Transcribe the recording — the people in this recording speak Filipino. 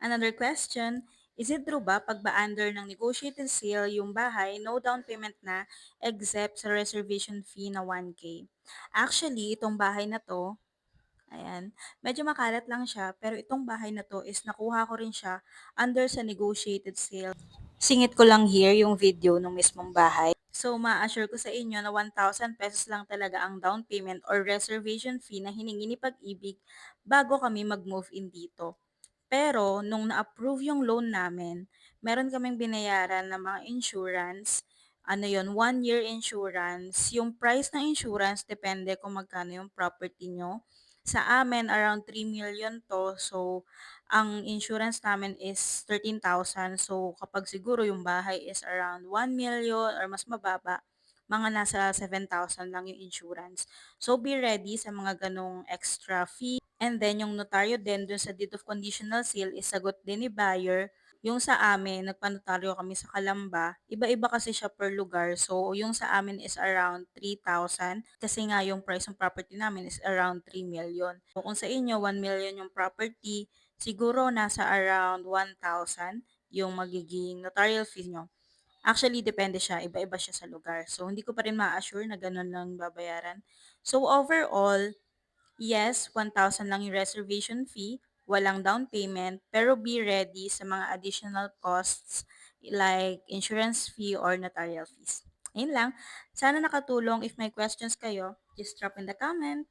Another question, is it true ba pag ba-under ng negotiated sale yung bahay, no down payment na except sa reservation fee na 1K? Actually, itong bahay na to, ayan, medyo makalat lang siya, pero itong bahay na to is nakuha ko rin siya under sa negotiated sale. Singit ko lang here yung video ng mismong bahay. So, ma-assure ko sa inyo na 1,000 pesos lang talaga ang down payment or reservation fee na hiningi ni Pag-ibig bago kami mag-move in dito. Pero nung na-approve yung loan namin, meron kaming binayaran na mga insurance. Ano yon one year insurance. Yung price ng insurance depende kung magkano yung property nyo. Sa amin, around 3 million to. So, ang insurance namin is 13,000. So, kapag siguro yung bahay is around 1 million or mas mababa, mga nasa 7,000 lang yung insurance. So, be ready sa mga ganong extra fee. And then, yung notaryo din dun sa deed of conditional sale is sagot din ni buyer. Yung sa amin, nagpanotaryo kami sa Kalamba. Iba-iba kasi siya per lugar. So, yung sa amin is around 3,000. Kasi nga yung price ng property namin is around 3 million. So, kung sa inyo, 1 million yung property, siguro nasa around 1,000 yung magiging notarial fee nyo. Actually, depende siya. Iba-iba siya sa lugar. So, hindi ko pa rin ma-assure na ganun lang babayaran. So, overall, yes, 1,000 lang yung reservation fee, walang down payment, pero be ready sa mga additional costs like insurance fee or notarial fees. Ayun lang. Sana nakatulong. If may questions kayo, just drop in the comment.